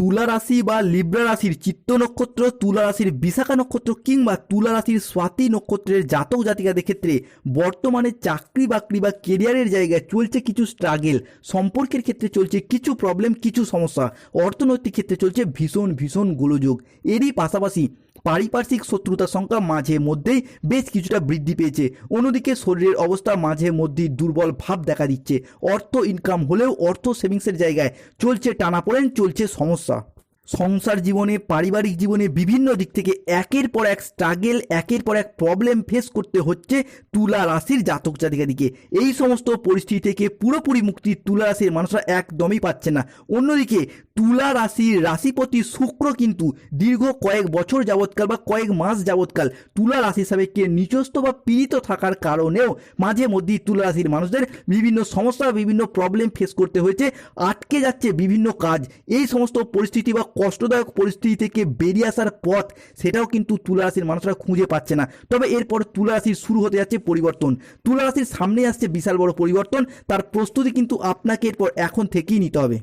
তুলা রাশি বা লিব্রা রাশির চিত্ত নক্ষত্র, তুলা রাশির বিশাখা নক্ষত্র কিংবা তুলা রাশির স্বাতি নক্ষত্রের জাতক জাতিকাদের ক্ষেত্রে বর্তমানে চাকরি বাকরি বা কেরিয়ারের জায়গায় চলছে কিছু স্ট্রাগেল সম্পর্কের ক্ষেত্রে চলছে কিছু প্রবলেম কিছু সমস্যা। অর্থনৈতিক ক্ষেত্রে চলছে ভীষণ ভীষণ গোলযোগ। এরই পাশাপাশি পারিপার্শ্বিক শত্রুতার সংখ্যা মাঝে মধ্যেই বেশ কিছুটা বৃদ্ধি পেয়েছে। অন্যদিকে শরীরের অবস্থা মাঝে মধ্যেই দুর্বল ভাব দেখা দিচ্ছে। অর্থ ইনকাম হলেও অর্থ সেভিংসের জায়গায় চলছে টানাপোড়েন, চলছে সমস্যা। সংসার জীবনে, পারিবারিক জীবনে বিভিন্ন দিক থেকে একের পর এক স্ট্রাগেল একের পর এক প্রবলেম ফেস করতে হচ্ছে তুলা রাশির জাতক জাতিকাদিকে। এই সমস্ত পরিস্থিতি থেকে পুরোপুরি মুক্তি তুলা রাশির মানুষরা একদমই পাচ্ছে না। অন্যদিকে তুলা রাশির রাশিপতি শুক্র কিন্তু দীর্ঘ কয়েক বছর যাবৎকাল বা কয়েক মাস যাবৎকাল তুলা রাশি সাবেককে নিচস্থ বা পীড়িত থাকার কারণেও মাঝে মধ্যেই তুলা রাশির মানুষদের বিভিন্ন সমস্যা, বিভিন্ন প্রবলেম ফেস করতে হয়েছে, আটকে যাচ্ছে বিভিন্ন কাজ। এই সমস্ত পরিস্থিতি বা কষ্টদায়ক পরিস্থিতি থেকে বেরিয়ে আসার পথ, সেটাও কিন্তু তুলা রাশির মানুষরা খুঁজে পাচ্ছে না। তবে এরপর তুলা রাশির শুরু হতে যাচ্ছে পরিবর্তন। তুলা রাশির সামনে আসছে বিশাল বড় পরিবর্তন। তার প্রস্তুতি কিন্তু আপনাকে এরপর এখন থেকেই নিতে হবে।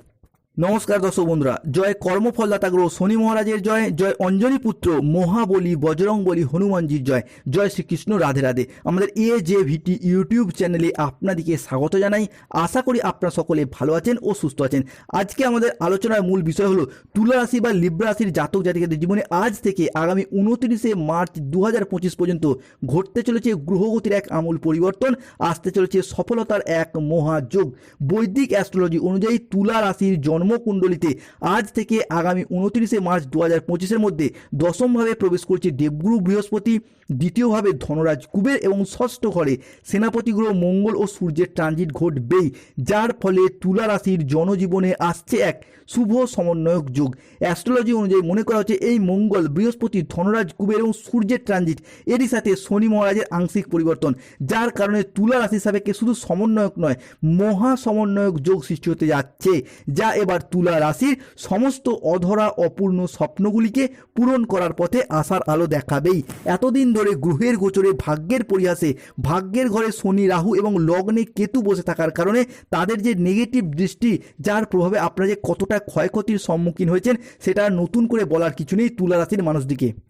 নমস্কার দর্শক বন্ধুরা, জয় কর্মফলদাতা গ্রহ শনি মহারাজের জয় জয় অঞ্জনী পুত্র মহাবলী বজরং বলি হনুমানজির জয় জয় শ্রীকৃষ্ণ রাধে রাধে। আমাদের এ জে ভিটি ইউটিউব চ্যানেলে আপনাদেরকে স্বাগত জানাই। আশা করি আপনারা সকলে ভালো আছেন ও সুস্থ আছেন। আজকে আমাদের আলোচনার মূল বিষয় হলো তুলা রাশি বা লিব্রা রাশির জাতক জাতিকাদের জীবনে আজ থেকে আগামী উনত্রিশে মার্চ দু হাজার পঁচিশ পর্যন্ত ঘটতে চলেছে গ্রহগতির এক আমূল পরিবর্তন, আসতে চলেছে সফলতার এক মহাযোগ। বৈদিক অ্যাস্ট্রোলজি অনুযায়ী তুলা রাশির জন্মকুণ্ডলিতে আজ থেকে আগামী উনত্রিশে মার্চ দু হাজার পঁচিশের মধ্যে দশমভাবে প্রবেশ করছে দেবগুরু বৃহস্পতি, দ্বিতীয়ভাবে ধনরাজ কুবের এবং ষষ্ঠ ঘরে সেনাপতি গ্রহ মঙ্গল ও সূর্যের ট্রানজিট ঘটবেই, যার ফলে তুলা রাশির জনজীবনে আসছে এক শুভ সমন্বয়ক যুগ। অ্যাস্ট্রোলজি অনুযায়ী মনে করা হচ্ছে এই মঙ্গল বৃহস্পতি, ধনরাজ কুবের এবং সূর্যের ট্রানজিট এরই সাথে শনি মহারাজের আংশিক পরিবর্তন, যার কারণে তুলা রাশি সাবেককে শুধু সমন্বয়ক নয়, মহা সমন্বয়ক যোগ সৃষ্টি হতে যাচ্ছে, যা এবার তুলা রাশির সমস্ত অধরা অপূর্ণ স্বপ্নগুলিকে পূরণ করার পথে আসার আলো দেখাবেই। এতদিন ধরে গ্রহের গোচরে ভাগ্যের পরিহাসে ভাগ্যের ঘরে শনি, রাহু এবং লগ্নে কেতু বসে থাকার কারণে তাদের যে নেগেটিভ দৃষ্টি, যার প্রভাবে আপনারা যে কতটা ক্ষয়ক্ষতির সম্মুখীন হয়েছেন, সেটা নতুন করে বলার কিছু নেই তুলা রাশির মানুষদিকে।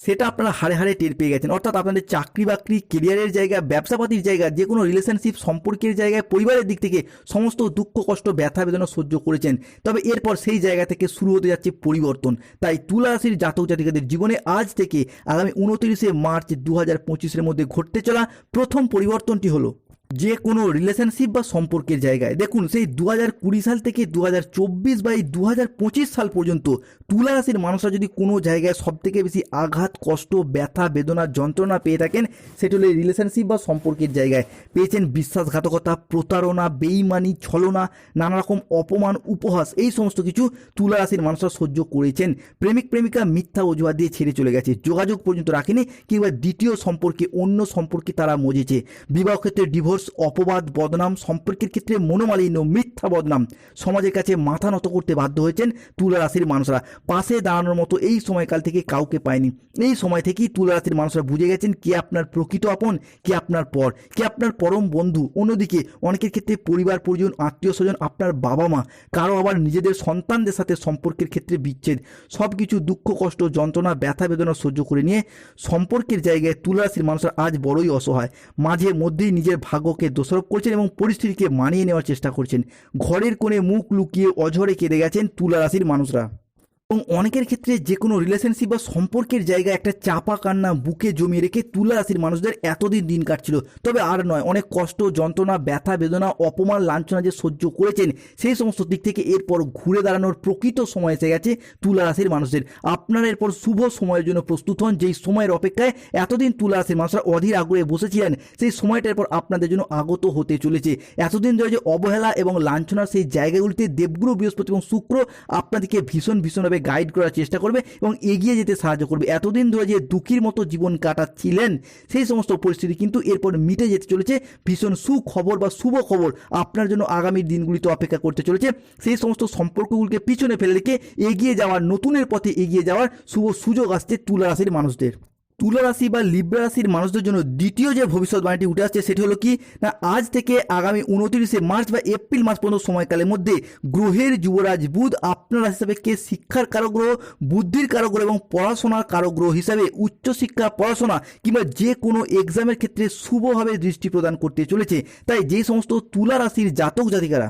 সেটা আপনারা হারে হারে টের পেয়ে গেছেন। অর্থাৎ আপনাদের চাকরি বাকরি কেরিয়ারের জায়গা, ব্যবসাপাতির জায়গা, যে কোনো রিলেশনশিপ সম্পর্কের জায়গায়, পরিবারের দিক থেকে সমস্ত দুঃখ, কষ্ট, ব্যথা, বেদনা সহ্য করেছেন। তবে এরপর সেই জায়গা থেকে শুরু হতে যাচ্ছে পরিবর্তন। তাই তুলা রাশির জাতক জাতিকাদের জীবনে আজ থেকে আগামী উনত্রিশে মার্চ দু হাজার পঁচিশের মধ্যে ঘটতে চলা প্রথম পরিবর্তনটি হলো যে কোনো রিলেশনশিপ বা সম্পর্কের জায়গায়। দেখুন, সেই দু কুড়ি সাল থেকে দু হাজার চব্বিশ বা এই দু হাজার পঁচিশ সাল পর্যন্ত তুলা রাশির মানুষরা যদি কোনো জায়গায় সব থেকে বেশি আঘাত, কষ্ট, ব্যথা, বেদনা, যন্ত্রণা পেয়ে থাকেন, সেটি হলো রিলেশনশিপ বা সম্পর্কের জায়গায়। পেয়েছেন বিশ্বাসঘাতকতা, প্রতারণা, বেইমানি, ছলনা নানা রকম অপমান, উপহাস, এই সমস্ত কিছু তুলা রাশির মানুষরা সহ্য করেছেন। প্রেমিক, প্রেমিকা মিথ্যা অজুহাত দিয়ে ছেড়ে চলে গেছে। যোগাযোগ পর্যন্ত রাখেনি, কিংবা দ্বিতীয় সম্পর্কে, অন্য সম্পর্কে তারা মজেছে। বিবাহ ক্ষেত্রে ডিভোর্স অপবাদ, বদনাম সম্পর্কের ক্ষেত্রে মনোমালিন্য, মিথ্যা বদনাম সমাজের কাছে মাথা নত করতে বাধ্য হয়েছেন তুলা রাশির মানুষরা। পাশে দাঁড়ানোর মতো এই সময়কাল থেকে কাউকে পায়নি। এই সময় থেকেই তুলা রাশির মানুষরা বুঝে গেছেন কে আপনার প্রকৃত আপন, কে আপনার পর, কে আপনার পরম বন্ধু। অন্যদিকে অনেকের ক্ষেত্রে পরিবার, পরিজন আত্মীয় স্বজন আপনার বাবা মা কারও আবার নিজেদের সন্তানদের সাথে সম্পর্কের ক্ষেত্রে বিচ্ছেদ। সব কিছু দুঃখ, কষ্ট, যন্ত্রণা, ব্যথা, বেদনা সহ্য করে নিয়ে সম্পর্কের জায়গায় তুলা রাশির মানুষরা আজ বড়ই অসহায়। মাঝে মধ্যেই নিজের ভাগ্যকে দোষারোপ করছেন এবং পরিস্থিতিকে মানিয়ে নেওয়ার চেষ্টা করছেন। ঘরের কোণে মুখ লুকিয়ে অঝরে কেঁদে গেছেন তুলা রাশির মানুষরা। এবং অনেকের ক্ষেত্রে যে কোনো রিলেশনশিপ বা সম্পর্কের জায়গায় একটা চাপা কান্না বুকে জমিয়ে রেখে তুলা রাশির মানুষদের এতদিন দিন কাটছিল। তবে আর নয়, অনেক কষ্ট, যন্ত্রণা, ব্যথা, বেদনা, অপমান, লাঞ্ছনা যে সহ্য করেছেন, সেই সমস্ত দিক থেকে এরপর ঘুরে দাঁড়ানোর প্রকৃত সময় এসে গেছে তুলা রাশির মানুষদের। আপনারা এরপর শুভ সময়ের জন্য প্রস্তুত হন, যেই সময়ের অপেক্ষায় এতদিন তুলা রাশির মানুষরা অধীর আগ্রহে বসেছিলেন, সেই সময়টা এরপর আপনাদের জন্য আগত হতে চলেছে। এতদিন ধরে যে অবহেলা এবং লাঞ্ছনার সেই জায়গাগুলিতে দেবগুরু বৃহস্পতি এবং শুক্র আপনাদেরকে ভীষণ ভীষণভাবে গাইড করার চেষ্টা করবে এবং এগিয়ে যেতে সাহায্য করবে। এতদিন ধরে যে দুঃখীর মতো জীবন কাটাচ্ছিলেন, সেই সমস্ত পরিস্থিতি কিন্তু এরপর মিটে যেতে চলেছে। ভীষণ সুখবর বা শুভ খবর আপনার জন্য আগামী দিনগুলিতে অপেক্ষা করতে চলেছে। সেই সমস্ত সম্পর্কগুলিকে পিছনে ফেলে রেখে এগিয়ে যাওয়ার, নতুনের পথে এগিয়ে যাওয়ার শুভ সুযোগ আসছে তুলা রাশির মানুষদের। তুলা রাশি বা লিব্রা রাশির মানুষদের জন্য দ্বিতীয় যে ভবিষ্যৎবাণীটি উঠে আসছে, সেটি হলো কি? না, আজ থেকে আগামী উনত্রিশে মার্চ বা এপ্রিল মাস পর্যন্ত সময়কালের মধ্যে গ্রহের যুবরাজ বুধ আপনার রাশি হিসাবে কে? শিক্ষার কারগ্রহ বুদ্ধির কারগ্রহ এবং পড়াশোনার কারগ্রহ হিসাবে উচ্চশিক্ষা, পড়াশোনা কিংবা যে কোনো এক্সামের ক্ষেত্রে শুভভাবে দৃষ্টি প্রদান করতে চলেছে। তাই যে সমস্ত তুলা রাশির জাতক জাতিকারা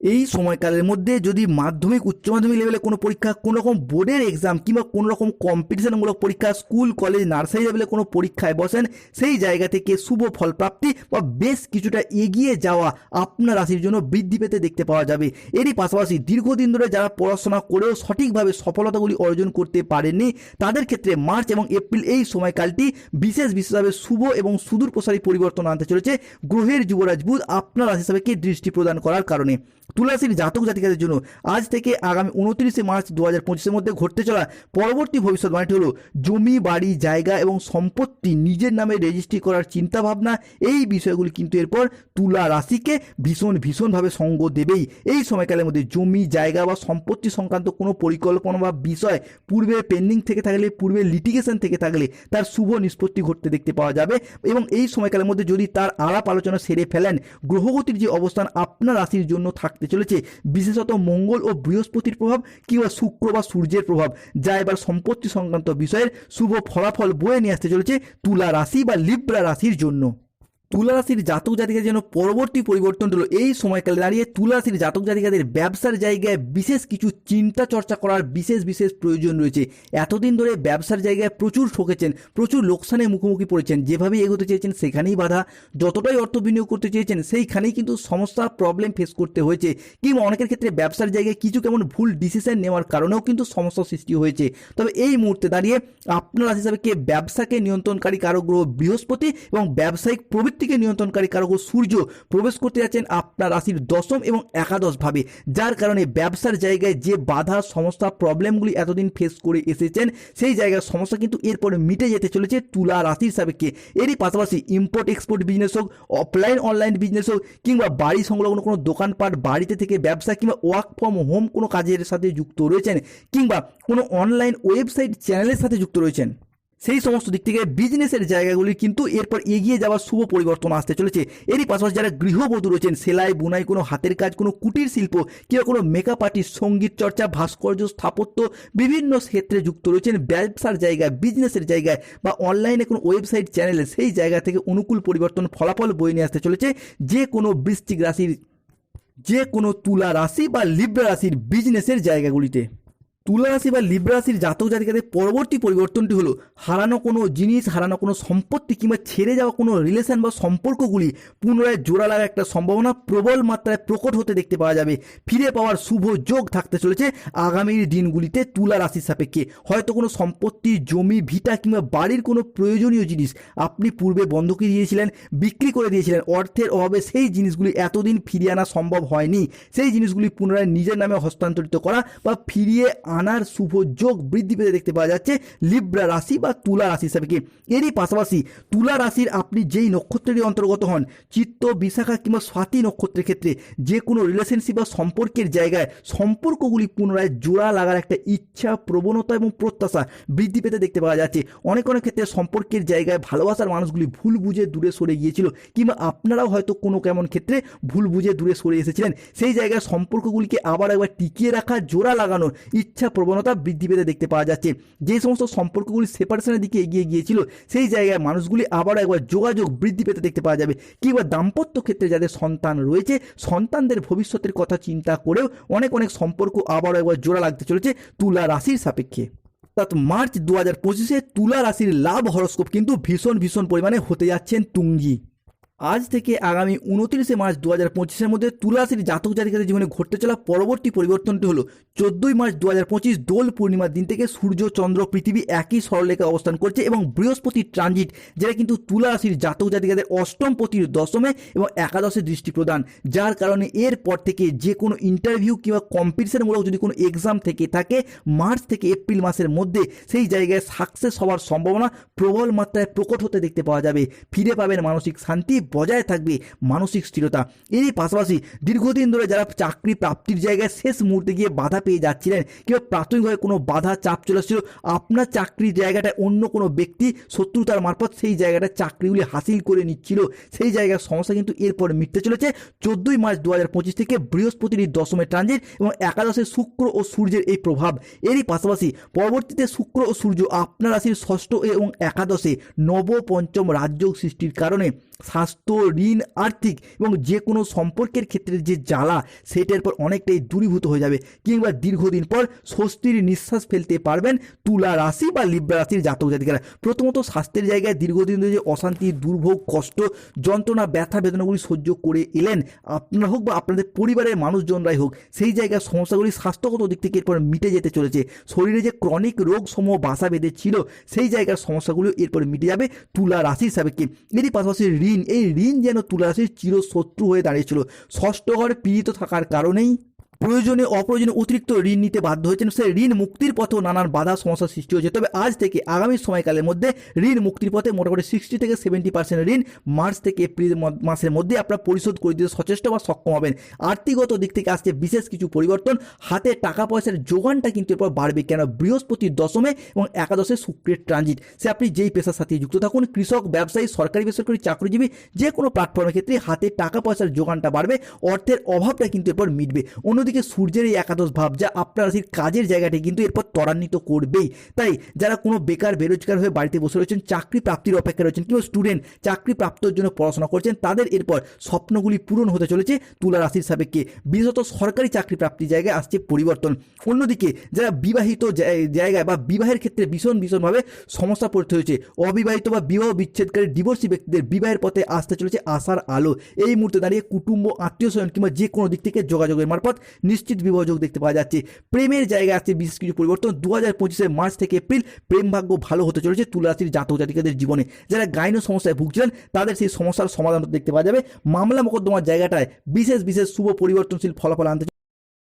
এই সময়কালের মধ্যে যদি মাধ্যমিক, উচ্চ মাধ্যমিক লেভেলে কোনো পরীক্ষা কোনো রকম বোর্ডের এক্সাম কিংবা কোনো রকম কম্পিটিশনমূলক পরীক্ষা স্কুল কলেজ নার্সারি লেভেলে কোনো পরীক্ষায় বসেন, সেই জায়গা থেকে শুভ ফল প্রাপ্তি বা বেশ কিছুটা এগিয়ে যাওয়া আপনার রাশির জন্য বৃদ্ধি পেতে দেখতে পাওয়া যাবে। এরই পাশাপাশি দীর্ঘদিন ধরে যারা পড়াশোনা করেও সঠিকভাবে সফলতাগুলি অর্জন করতে পারেননি, তাদের ক্ষেত্রে মার্চ এবং এপ্রিল এই সময়কালটি বিশেষ বিশেষভাবে শুভ এবং সুদূর প্রসারী পরিবর্তন আনতে চলেছে। গ্রহের যুবরাজ বুধ আপনার রাশি হিসাবে দৃষ্টি প্রদান করার কারণে? তুলাসীর জাতক জাতিকাদের জন্য আজ থেকে আগামী উনত্রিশে মার্চ দু হাজার পঁচিশের মধ্যে ঘটতে চলা পরবর্তী ভবিষ্যৎবাণীটি হলো জমি, বাড়ি, জায়গা এবং সম্পত্তি নিজের নামে রেজিস্ট্রি করার চিন্তাভাবনা। এই বিষয়গুলি কিন্তু এরপর তুলা রাশিকে ভীষণ, ভীষণভাবে সঙ্গ দেবেই। এই সময়কালের মধ্যে জমি, জায়গা বা সম্পত্তি সংক্রান্ত কোনো পরিকল্পনা বা বিষয় পূর্বে পেন্ডিং থেকে থাকলে, পূর্বে লিটিগেশন থেকে থাকলে তার শুভ নিষ্পত্তি ঘটতে দেখতে পাওয়া যাবে এবং এই সময়কালের মধ্যে যদি তার আলাপ আলোচনা সেরে ফেলেন, গ্রহগতির যে অবস্থান আপনার রাশির জন্য থাকতে চলেছে। বিশেষত মঙ্গল ও বৃহস্পতির প্রভাব কিংবা শুক্র বা সূর্যের প্রভাব, যা এবার সম্পত্তি সংক্রান্ত বিষয়ের শুভ ফলাফল বয়ে নিয়ে আসতে চলেছে তুলা রাশি বা লিব্রা রাশির জন্য। তুলা রাশির জাতক জাতিকাদের জন্য পরবর্তী পরিবর্তন হলো এই সময়কালে দাঁড়িয়ে তুলা রাশির জাতক জাতিকাদের ব্যবসার জায়গায় বিশেষ কিছু চিন্তা চর্চা করার বিশেষ বিশেষ প্রয়োজন রয়েছে। এতদিন ধরে ব্যবসার জায়গায় প্রচুর ঠকেছেন, প্রচুর লোকসানে মুখোমুখি পড়েছেন, যেভাবেই এগোতে চেয়েছেন সেখানেই বাধা, যতটাই অর্থ বিনিয়োগ করতে চেয়েছেন সেইখানেই কিন্তু সমস্যা প্রবলেম ফেস করতে হয়েছে। কিংবা অনেকের ক্ষেত্রে ব্যবসার জায়গায় কিছু কেমন ভুল ডিসিশন নেওয়ার কারণেও কিন্তু সমস্যার সৃষ্টি হয়েছে। তবে এই মুহূর্তে দাঁড়িয়ে আপনার হিসাবে কে ব্যবসাকে নিয়ন্ত্রণকারী কারও গ্রহ বৃহস্পতি এবং ব্যবসায়িক প্রবৃত্তিকে নিয়ন্ত্রণকারী কারও গ্রহ সূর্য প্রবেশ করতে যাচ্ছেন আপনার রাশির দশম এবং একাদশ ভাবে যার কারণে ব্যবসার জায়গায় যে বাধা সমস্যা প্রবলেমগুলি এতদিন ফেস করে এসেছেন, সেই জায়গার সমস্যা কিন্তু এরপরে মিটে যেতে চলেছে তুলা রাশির সাপেক্ষে। এরই পাশাপাশি ইম্পোর্ট এক্সপোর্ট বিজনেস হোক অফলাইন অনলাইন বিজনেস হোক, কিংবা বাড়ি সংলগ্ন কোনো দোকানপাট, বাড়িতে থেকে ব্যবসা কিংবা ওয়ার্ক ফ্রম হোম কোনো কাজের সাথে যুক্ত রয়েছেন, কিংবা কোনো অনলাইন ওয়েবসাইট চ্যানেলের সাথে যুক্ত রয়েছেন। সেই সমস্ত দিক থেকে বিজনেসের জায়গাগুলি কিন্তু এরপর এগিয়ে যাওয়ার শুভ পরিবর্তন আসতে চলেছে। এরই পাশাপাশি যারা গৃহবধূ রয়েছেন, সেলাই, বুনাই, কোনো হাতের কাজ, কোনো কুটির শিল্প, কিংবা কোনো মেকআপ আর্টিস্ট সংগীত চর্চা, ভাস্কর্য, স্থাপত্য, বিভিন্ন ক্ষেত্রে যুক্ত রয়েছেন, ব্যবসার জায়গায় বিজনেসের জায়গায়, বা অনলাইনে কোনো ওয়েবসাইট চ্যানেলে সেই জায়গা থেকে অনুকূল পরিবর্তন, ফলাফল বয়ে নিয়ে আসতে চলেছে। যে কোনো বৃষ্টিক রাশির, যে কোনো তুলা রাশি বা লিব্রা রাশির বিজনেসের জায়গাগুলিতে। তুলা রাশি বা লিব্রা রাশির জাতক জাতিকাদের পরবর্তী পরিবর্তনটি হলো হারানো কোনো জিনিস, হারানো কোনো সম্পত্তি কিংবা ছেড়ে যাওয়া কোনো রিলেশন বা সম্পর্কগুলি পুনরায় জোড়া লাগার একটা সম্ভাবনা প্রবল মাত্রায় প্রকট হতে দেখতে পাওয়া যাবে। ফিরে পাওয়ার শুভ যোগ থাকতে চলেছে আগামীর দিনগুলিতে তুলা রাশির সাপেক্ষে। হয়তো কোনো সম্পত্তি, জমি, ভিটা কিংবা বাড়ির কোনো প্রয়োজনীয় জিনিস আপনি পূর্বে বন্ধকি দিয়েছিলেন, বিক্রি করে দিয়েছিলেন, অর্থের অভাবে সেই জিনিসগুলি এতদিন ফিরিয়ে আনা সম্ভব হয়নি। সেই জিনিসগুলি পুনরায় নিজের নামে হস্তান্তরিত করা বা ফিরিয়ে আনার শুভ যোগ বৃদ্ধি পেতে দেখতে পাওয়া যাচ্ছে লিব্রা রাশি বা তুলা রাশি হিসাবে কি? এরই পাশাপাশি তুলা রাশির আপনি যেই নক্ষত্রেরই অন্তর্গত হন, চিত্ত, বিশাখা কিংবা স্বাতি নক্ষত্রের ক্ষেত্রে যে কোনো রিলেশনশিপ বা সম্পর্কের জায়গায় সম্পর্কগুলি পুনরায় জোড়া লাগার একটা ইচ্ছা, প্রবণতা এবং প্রত্যাশা বৃদ্ধি পেতে দেখতে পাওয়া যাচ্ছে। অনেক অনেক ক্ষেত্রে সম্পর্কের জায়গায় ভালোবাসার মানুষগুলি ভুল বুঝে দূরে সরে গিয়েছিল কিংবা আপনারাও হয়তো কোনো কেমন ক্ষেত্রে ভুল বুঝে দূরে সরে এসেছিলেন। সেই জায়গায় সম্পর্কগুলিকে আবার একবার টিকিয়ে রাখা, জোড়া লাগানোর ইচ্ছা প্রবণতা বৃদ্ধি পেতে দেখতে পাওয়া যাচ্ছে। যে সমস্ত সম্পর্কগুলি সেপারেশনের দিকে এগিয়ে গিয়েছিল, সেই জায়গায় মানুষগুলি আবারও একবার যোগাযোগ বৃদ্ধি পেতে দেখতে পাওয়া যাবে। কিংবা দাম্পত্য ক্ষেত্রে যাদের সন্তান রয়েছে, সন্তানদের ভবিষ্যতের কথা চিন্তা করেও অনেক অনেক সম্পর্ক আবারও একবার জোড়া লাগতে চলেছে তুলা রাশির সাপেক্ষে। অর্থাৎ মার্চ দু হাজার পঁচিশে তুলা রাশির লাভ হরস্কোপ কিন্তু ভীষণ ভীষণ পরিমাণে হতে যাচ্ছেন তুঙ্গি। আজ থেকে আগামী উনত্রিশে মার্চ দু হাজার পঁচিশের মধ্যে তুলাশির জাতক জাতিকাদের জীবনে ঘটতে চলা পরবর্তী পরিবর্তনটি হলো চোদ্দই মার্চ দু হাজার পঁচিশ দোল পূর্ণিমার দিন থেকে সূর্য, চন্দ্র, পৃথিবী একই সরলরেখায় অবস্থান করছে এবং বৃহস্পতির ট্রানজিট, যেটা কিন্তু তুলাশির জাতক জাতিকাদের অষ্টম পতির দশমে এবং একাদশে দৃষ্টি প্রদান, যার কারণে এরপর থেকে যে কোনো ইন্টারভিউ কিংবা কম্পিটিশনমূলক যদি কোনো এক্সাম থেকে থাকে, মার্চ থেকে এপ্রিল মাসের মধ্যে সেই জায়গায় সাকসেস হওয়ার সম্ভাবনা প্রবল মাত্রায় প্রকট হতে দেখতে পাওয়া যাবে। ফিরে পাবেন মানসিক শান্তি বজায় থাকবে মানসিক স্থিরতা। এরই পাশাপাশি দীর্ঘদিন ধরে যারা চাকরি প্রাপ্তির জায়গায় শেষ মুহূর্তে গিয়ে বাধা পেয়ে যাচ্ছিলেন কিংবা প্রাথমিকভাবে কোনো বাধা চাপ চলে আসছিল, আপনার চাকরির জায়গাটায় অন্য কোনো ব্যক্তি শত্রুতার মারফত সেই জায়গাটা চাকরিগুলি হাসিল করে নিচ্ছিল। সেই জায়গার সমস্যা কিন্তু এরপর মিটতে চলেছে। চোদ্দোই মার্চ দু হাজার পঁচিশ থেকে বৃহস্পতির দশমের ট্রানজিট এবং একাদশে শুক্র ও সূর্যের এই প্রভাব। এরই পাশাপাশি পরবর্তীতে শুক্র ও সূর্য আপনার রাশির ষষ্ঠ এবং একাদশে নব পঞ্চম রাজ্য সৃষ্টির কারণে স্বাস্থ্য, ঋণ, আর্থিক এবং যে কোনো সম্পর্কের ক্ষেত্রে যে জ্বালা, সেটার পর অনেকটাই দূরীভূত হয়ে যাবে কিংবা দীর্ঘদিন পর স্বস্তির নিঃশ্বাস ফেলতে পারবেন তুলা রাশি বা লিব্রা রাশির জাতক জাতিকারা। প্রথমত স্বাস্থ্যের জায়গায় দীর্ঘদিন ধরে যে অশান্তি, দুর্ভোগ, কষ্ট, যন্ত্রণা, ব্যথা, বেদনাগুলি সহ্য করে এলেন আপনারা হোক বা আপনাদের পরিবারের মানুষজনরাই হোক, সেই জায়গায় সমস্যাগুলি স্বাস্থ্যগত দিক থেকে এরপর মিটে যেতে চলেছে। শরীরে যে ক্রনিক রোগ সমূহ বাসা বেঁধে ছিল, সেই জায়গার সমস্যাগুলো এরপর মিটে যাবে তুলা রাশির সাবেককে এরই পাশাপাশি ঋণ এই ঋণ যেন তুলাসির চিরশত্রু হয়ে দাঁড়িয়েছিল। ষষ্ঠ ঘরে পীড়িত থাকার কারণেই প্রয়োজনে অপ্রয়োজনে অতিরিক্ত ঋণ নিতে বাধ্য হয়েছেন। সেই ঋণ মুক্তির পথেও নানান বাধা সমস্যার সৃষ্টি হয়েছে। তবে আজ থেকে আগামী সময়কালের মধ্যে ঋণ মুক্তির পথে মোটামুটি সিক্সটি থেকে সেভেন্টি পার্সেন্ট ঋণ মার্চ থেকে এপ্রিল মাসের মধ্যে আপনারা পরিশোধ করে দিতে সচেষ্ট বা সক্ষম হবেন। আর্থিকগত দিক থেকে আসছে বিশেষ কিছু পরিবর্তন। হাতে টাকা পয়সার যোগানটা কিন্তু এরপর বাড়বে কেন? বৃহস্পতির দশমে এবং একাদশে শুক্রের ট্রানজিট সে আপনি যেই পেশার সাথে যুক্ত থাকুন, কৃষক, ব্যবসায়ী, সরকারি বেসরকারি চাকরিজীবী, যে কোনো প্ল্যাটফর্মের ক্ষেত্রে হাতে টাকা পয়সার যোগানটা বাড়বে, অর্থের অভাবটা কিন্তু এরপর মিটবে। অন্যদিকে সূর্যের এই একাদশ ভাব যা আপনার রাশির কাজের জায়গাটি কিন্তু এরপর ত্বরান্বিত করবেই। তাই যারা কোনো বেকার, বেরোজগার হয়ে বাড়িতে বসে রয়েছেন, চাকরি প্রাপ্তির অপেক্ষা রয়েছেন কিংবা স্টুডেন্ট চাকরি প্রাপ্তর জন্য পড়াশোনা করছেন, তাদের এরপর স্বপ্নগুলি পূরণ হতে চলেছে তুলা রাশির সাপেক্ষে। বিশেষত সরকারি চাকরি প্রাপ্তির জায়গায় আসছে পরিবর্তন। অন্যদিকে যারা বিবাহিত জায়গায় বা বিবাহের ক্ষেত্রে ভীষণ, ভীষণভাবে সমস্যা পড়তে হয়েছে, অবিবাহিত বা বিবাহ বিচ্ছেদকারী ডিভোর্সি ব্যক্তিদের বিবাহের পথে আসতে চলেছে আশার আলো। এই মুহূর্তে দাঁড়িয়ে কুটুম্ব, আত্মীয় স্বজন কিংবা যে কোনো দিক থেকে যোগাযোগের মারফত নিশ্চিত বিবাহযোগ দেখতে পাওয়া যাচ্ছে। প্রেমের জায়গায় আসছে বিশেষ কিছু পরিবর্তন। দু হাজার পঁচিশের মার্চ থেকে এপ্রিল প্রেম ভাগ্য ভালো হতে চলেছে তুলাশির জাতক জাতিকাদের জীবনে। যারা গাইন সমস্যায় ভুগছিলেন, তাদের সেই সমস্যার সমাধান দেখতে পাওয়া যাবে। মামলা মোকদ্দমার জায়গাটায় বিশেষ বিশেষ শুভ পরিবর্তনশীল ফলাফল আনতে